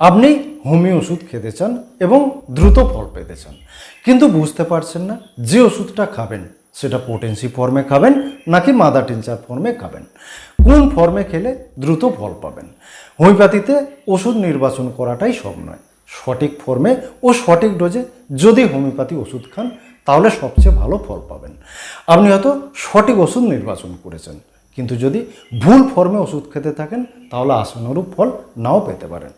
আপনি হোমিও ওষুধ খেতে চান এবং দ্রুত ফল পেতে চান। কিন্তু বুঝতে পারছেন না যে ওষুধটা খাবেন, সেটা পোটেন্সি ফর্মে খাবেন নাকি মাদার টিনচার ফর্মে খাবেন। কোন ফর্মে খেলে দ্রুত ফল পাবেন? হোমিওপ্যাথিতে ওষুধ নির্বাচন করাটাই সব নয়। সঠিক ফর্মে ও সঠিক ডোজে যদি হোমিওপ্যাথি ওষুধ খান, তাহলে সবচেয়ে ভালো ফল পাবেন। আপনি হয়তো সঠিক ওষুধ নির্বাচন করেছেন। কিন্তু যদি ভুল ফর্মে ওষুধ খেতে থাকেন, তাহলে আশানুরূপ ফল নাও পেতে পারেন।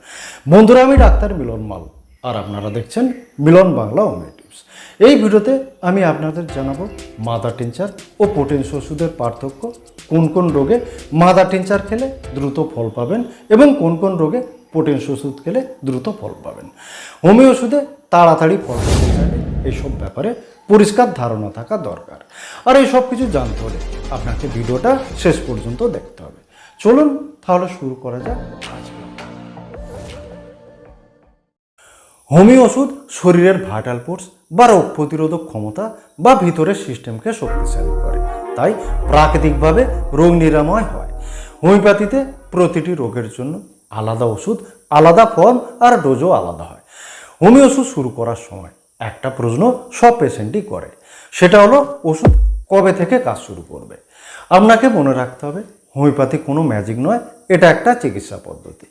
বন্ধুরা, আমি ডাক্তার মিলন মাল, আর আপনারা দেখছেন মিলন বাংলা হোমিওটিভস এই ভিডিওতে আমি আপনাদের জানাব মাদার টিনচার ও পোটেন্স ওষুধের পার্থক্য, কোন কোন রোগে মাদার টিনচার খেলে দ্রুত ফল পাবেন এবং কোন কোন রোগে পোটেন্স ওষুধ খেলে দ্রুত ফল পাবেন। হোমিও ওষুধে তাড়াতাড়ি ফল পেতে এইসব ব্যাপারে পরিষ্কার ধারণা থাকা দরকার। আর এই সব কিছু জানতে হলে আপনাকে ভিডিওটা শেষ পর্যন্ত দেখতে হবে। চলুন তাহলে শুরু করা যাক হোমিও ওষুধ শরীরের ভাইটাল ফোর্স বা রোগ প্রতিরোধক ক্ষমতা বা ভিতরের সিস্টেমকে শক্তিশালী করে। তাই প্রাকৃতিকভাবে রোগ নিরাময় হয়। হোমিওপ্যাথিতে প্রতিটি রোগের জন্য আলাদা ওষুধ, আলাদা ফর্ম আর ডোজও আলাদা হয়। হোমিও ওষুধ শুরু করার সময় একটা প্রশ্ন সব পেশেন্টই করে। সেটা হলো, ওষুধ কবে থেকে কাজ শুরু করবে? আপনাকে মনে রাখতে হবে, হোমিওপ্যাথি কোনো ম্যাজিক নয়, এটা একটা চিকিৎসা পদ্ধতি।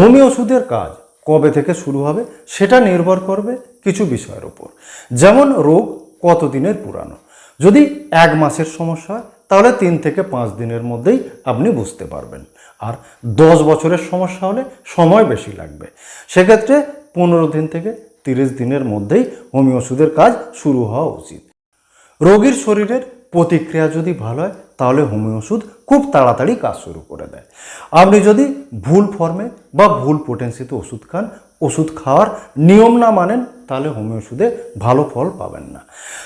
হোমিও ওষুধের কাজ কবে থেকে শুরু হবে, সেটা নির্ভর করবে কিছু বিষয়ের উপর। যেমন রোগ কতদিনের পুরানো। যদি এক মাসের সমস্যা হয়, তাহলে তিন থেকে পাঁচ দিনের মধ্যেই আপনি বুঝতে পারবেন। আর দশ বছরের সমস্যা হলে সময় বেশি লাগবে। সেক্ষেত্রে পনেরো দিন থেকে তিরিশ দিনের মধ্যেই হোমিও ওষুধের কাজ শুরু হওয়া উচিত। রোগীর শরীরের প্রতিক্রিয়া যদি ভালো হয়, তাহলে হোমিও ওষুধ খুব তাড়াতাড়ি কাজ শুরু করে দেয়। আপনি যদি ভুল ফর্মে বা ভুল পোটেন্সিতে ওষুধ খান, ওষুধ খাওয়ার নিয়ম না মানেন, তাহলে হোমিও ওষুধে ভালো ফল পাবেন না।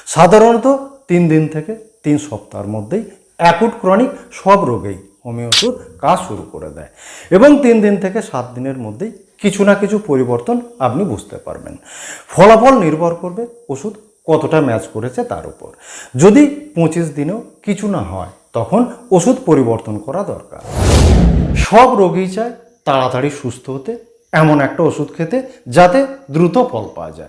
সাধারণত তিন দিন থেকে তিন সপ্তাহের মধ্যেই অ্যাকুট ক্রনিক সব রোগেই হোমিও ওষুধ কাজ শুরু করে দেয়। এবং তিন দিন থেকে সাত দিনের মধ্যেই কিছু না কিছু পরিবর্তন আপনি বুঝতে পারবেন। ফলাফল নির্ভর করবে ওষুধ কতটা ম্যাচ করেছে তার উপর। যদি পঁচিশ দিনেও কিছু না হয়, তখন ওষুধ পরিবর্তন করা দরকার। সব রোগী চায় তাড়াতাড়ি সুস্থ হতে, এমন একটা ওষুধ খেতে যাতে দ্রুত ফল পাওয়া যায়।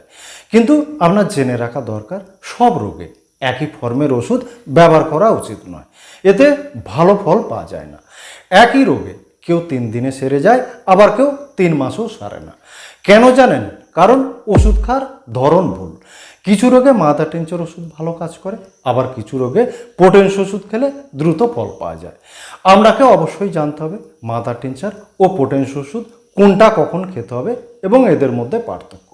কিন্তু আপনার জেনে রাখা দরকার, সব রোগে একই ফর্মের ওষুধ ব্যবহার করা উচিত নয়। এতে ভালো ফল পাওয়া যায় না। একই রোগে কেউ তিন দিনে সেরে যায়, আবার কেউ তিন মাসও সারে না। কেন জানেন? কারণ ওষুধ খাওয়ার ধরন ভুল। কিছু রোগে মাথা টেন্সর ওষুধ ভালো কাজ করে, আবার কিছু রোগে পোটেন্স ওষুধ খেলে দ্রুত ফল পাওয়া যায়। আমরাকে অবশ্যই জানতে হবে মাথা টেন্সার ও পোটেন্স ওষুধ কোনটা কখন খেতে হবে এবং এদের মধ্যে পার্থক্য।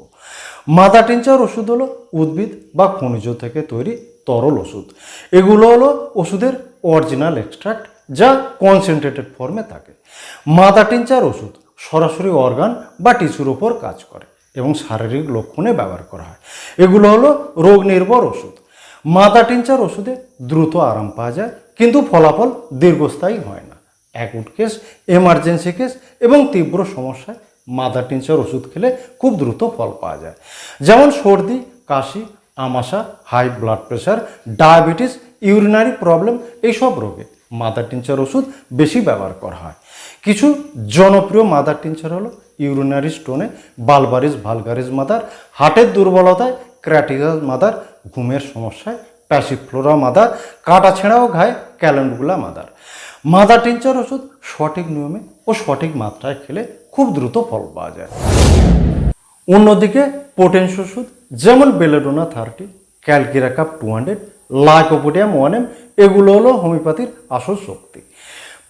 মাথা টেন্সার ওষুধ হলো উদ্ভিদ বা খনিজ থেকে তৈরি তরল ওষুধ। এগুলো হলো ওষুধের অরিজিনাল এক্সট্রাক্ট যা কনসেন্ট্রেটেড ফর্মে থাকে। মাথা টিনচার ওষুধ সরাসরি অর্গান বা টিস্যুর ওপর কাজ করে এবং শারীরিক লক্ষণে ব্যবহার করা হয়। এগুলো হলো রোগ নির্ভর ওষুধ। মাথা টিনচার ওষুধে দ্রুত আরাম পাওয়া যায়, কিন্তু ফলাফল দীর্ঘস্থায়ী হয় না। অ্যাকুট কেস এমার্জেন্সি কেস এবং তীব্র সমস্যায় মাদার টিনচার ওষুধ খেলে খুব দ্রুত ফল পাওয়া যায়। যেমন সর্দি, কাশি, আমাশা high blood pressure diabetes urinary problem এইসব রোগে মাদার টিনচার ওষুধ বেশি ব্যবহার করা হয়। কিছু জনপ্রিয় মাদার টিনচার হলো ইউরিনারি স্টোনে বালবারিস ভালগারিস মাদার হার্টের দুর্বলতায় ক্র্যাটিকাল মাদার ঘুমের সমস্যায় প্যাসিফ্লোরা মাদার কাটা ছেঁড়াও ঘায়ে ক্যালেন্ডুলা মাদার মাদার টিনচার ওষুধ সঠিক নিয়মে ও সঠিক মাত্রায় খেলে খুব দ্রুত ফল পাওয়া যায়। অন্যদিকে পোটেন্স ওষুধ, যেমন belladonna thirty ক্যালকিরাকাপ two hundred lycopodium one M এগুলো হলো হোমিওপ্যাথির আসল শক্তি।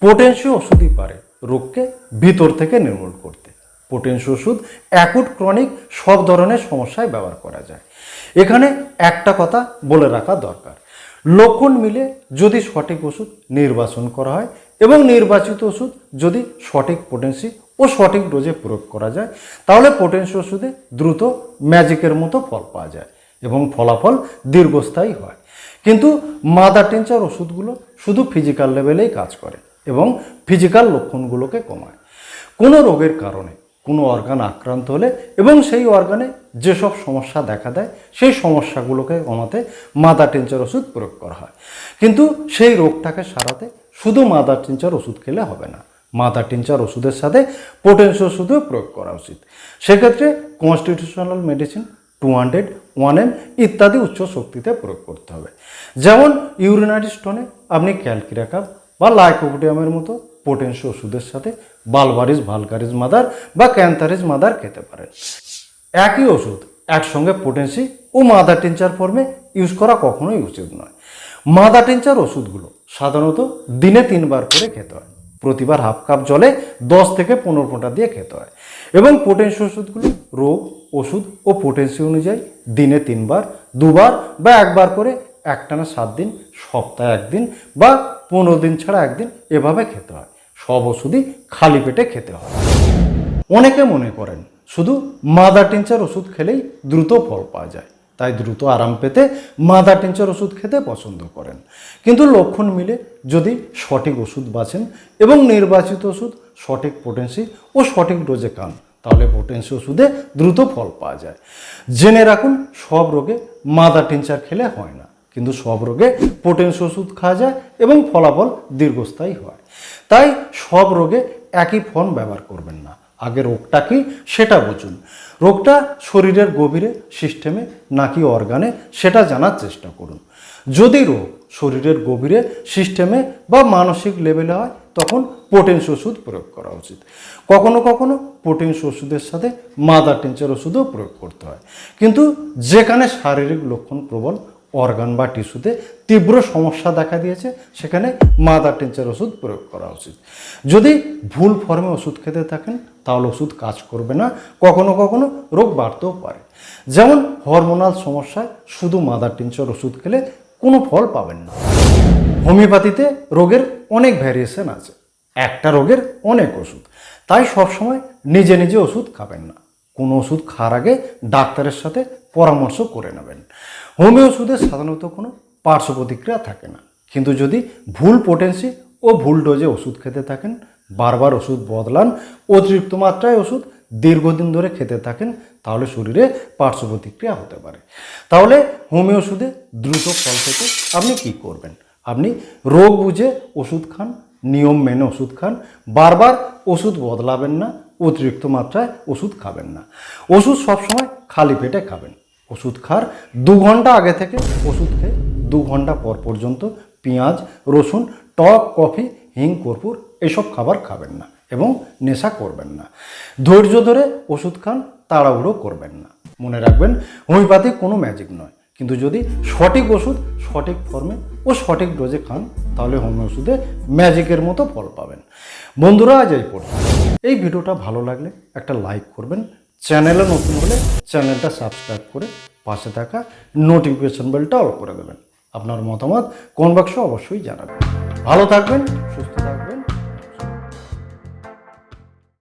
পোটেন্সিও ওষুধই পারে। রোগকে ভিতর থেকে নির্মূল করতে। পোটেন্সিও ওষুধ অ্যাকুট ক্রনিক সব ধরনের সমস্যায় ব্যবহার করা যায়। এখানে একটা কথা বলে রাখা দরকার। লক্ষণ মিলে যদি সঠিক ওষুধ নির্বাচন করা হয় এবং নির্বাচিত ওষুধ যদি সঠিক পোটেন্সি ও সঠিক ডোজে প্রয়োগ করা যায়, তাহলে পোটেন্সি ওষুধে দ্রুত ম্যাজিকের মতো ফল পাওয়া যায় এবং ফলাফল দীর্ঘস্থায়ী হয়। কিন্তু মাদার টেন্সার ওষুধগুলো শুধু ফিজিক্যাল লেভেলেই কাজ করে। এবং ফিজিক্যাল লক্ষণগুলোকে কমায়। কোনো রোগের কারণে কোনো অর্গান আক্রান্ত হলে এবং সেই অর্গানে যেসব সমস্যা দেখা দেয়, সেই সমস্যাগুলোকে কমাতে মাদার টেন্সার ওষুধ প্রয়োগ করা হয়। কিন্তু সেই রোগটাকে সারাতে শুধু মাদার টেন্সার ওষুধ খেলে হবে না মাথা টিনচার ওষুধের সাথে পোটেন্সি ওষুধও প্রয়োগ করা উচিত। সেক্ষেত্রে constitutional medicine two hundred one M ইত্যাদি উচ্চ শক্তিতে প্রয়োগ করতে হবে। যেমন ইউরিনারি স্টোনে আপনি ক্যালকিরাকাপ বা লাইকোপোডিয়ামের মতো পোটেন্সি ওষুধের সাথে বালবারিস ভালকারিস মাদার বা ক্যান্থারিস মাদার খেতে পারেন। একই ওষুধ একসঙ্গে পোটেন্সি ও মাদার টিনচার ফর্মে ইউজ করা কখনোই উচিত নয়। মাদা টিনচার ওষুধগুলো সাধারণত দিনে তিনবার করে খেতে হয়। প্রতিবার হাফ কাপ জলে দশ থেকে পনেরো ফোঁটা দিয়ে খেতে হয়। এবং পোটেন্সি ওষুধগুলো রোগ, ওষুধ ও পোটেন্সি অনুযায়ী দিনে তিনবার, দুবার বা একবার করে একটানা সাত দিন, সপ্তাহে একদিন বা পনেরো দিন ছাড়া একদিন এভাবে খেতে হয়। সব ওষুধই খালি পেটে খেতে হয়। অনেকে মনে করেন, শুধু মাদার টিনচার ওষুধ খেলেই দ্রুত ফল পাওয়া যায়। তাই দ্রুত আরাম পেতে মাদার টিনচার ওষুধ খেতে পছন্দ করেন। কিন্তু লক্ষণ মিলে যদি সঠিক ওষুধ বাছেন এবং নির্বাচিত ওষুধ সঠিক পোটেন্সি ও সঠিক ডোজে খান, তাহলে পোটেন্সি ওষুধে দ্রুত ফল পাওয়া যায়। জেনে রাখুন, সব রোগে মাদার টিনচার খেলে হয় না। কিন্তু সব রোগে পোটেন্সি ওষুধ খাওয়া যায় এবং ফলাফল দীর্ঘস্থায়ী হয়। তাই সব রোগে একই ফোন ব্যবহার করবেন না। আগে রোগটা কি সেটা বুঝুন। রোগটা শরীরের গভীরে সিস্টেমে নাকি অর্গানে সেটা জানার চেষ্টা করুন। যদি রোগ শরীরের গভীরে সিস্টেমে বা মানসিক লেভেলে হয়, তখন পোটেন্সি ওষুধ প্রয়োগ করা উচিত। কখনো কখনো পোটেন্সি ওষুধের সাথে মাদার টিনচার ওষুধও প্রয়োগ করতে হয়। কিন্তু যেখানে শারীরিক লক্ষণ প্রবল অর্গান বা টিস্যুতে তীব্র সমস্যা দেখা দিয়েছে, সেখানে মাদার টিনচার ওষুধ প্রয়োগ করা উচিত। যদি ভুল ফর্মে ওষুধ খেতে থাকেন, তাহলে ওষুধ কাজ করবে না, কখনো কখনো রোগ বাড়তেও পারে। যেমন হরমোনাল সমস্যায় শুধু মাদার টিনচার ওষুধ খেলে কোনো ফল পাবেন না। হোমিওপ্যাথিতে রোগের অনেক ভ্যারিয়েশন আছে, একটা রোগের অনেক ওষুধ। তাই সবসময় নিজে নিজে ওষুধ খাবেন না। কোনো ওষুধ খাওয়ার আগে ডাক্তারের সাথে পরামর্শ করে নেবেন। হোমিও ওষুধে সাধারণত কোনো পার্শ্ব প্রতিক্রিয়া থাকে না। কিন্তু যদি ভুল পোটেন্সি ও ভুল ডোজে ওষুধ খেতে থাকেন, বারবার ওষুধ বদলান, অতিরিক্ত মাত্রায় ওষুধ দীর্ঘদিন ধরে খেতে থাকেন, তাহলে শরীরে পার্শ্ব প্রতিক্রিয়া হতে পারে। তাহলে হোমিও ওষুধে দ্রুত ফল পেতে আপনি কি করবেন? আপনি রোগ বুঝে ওষুধ খান, নিয়ম মেনে ওষুধ খান, বারবার ওষুধ বদলাবেন না অতিরিক্ত মাত্রায় ওষুধ খাবেন না। ওষুধ সবসময় খালি পেটে খাবেন। ওষুধ খার দু ঘণ্টা আগে থেকে ওষুধ খেয়ে দু ঘণ্টা পর পর্যন্ত পেঁয়াজ, রসুন, টক, কফি, হিং, কর্পূর এসব খাবার খাবেন না এবং নেশা করবেন না। ধৈর্য ধরে ওষুধ খান, তাড়াহুড়ো করবেন না। মনে রাখবেন, হোমিওপ্যাথি কোনো ম্যাজিক নয়। কিন্তু যদি সঠিক ওষুধ, সঠিক ফর্মে ও সঠিক ডোজে খান, তাহলে হোমিও ওষুধে ম্যাজিকের মতো ফল পাবেন। বন্ধুরা, আজ এই পর্যন্ত। এই ভিডিওটা ভালো লাগলে একটা লাইক করবেন। চ্যানেলে নতুন হলে চ্যানেলটা সাবস্ক্রাইব করে পাশে থাকা নোটিফিকেশন বেলটা অল করে দেবেন। আপনার মতামত কোন বাক্স অবশ্যই জানাবেন। ভালো থাকবেন।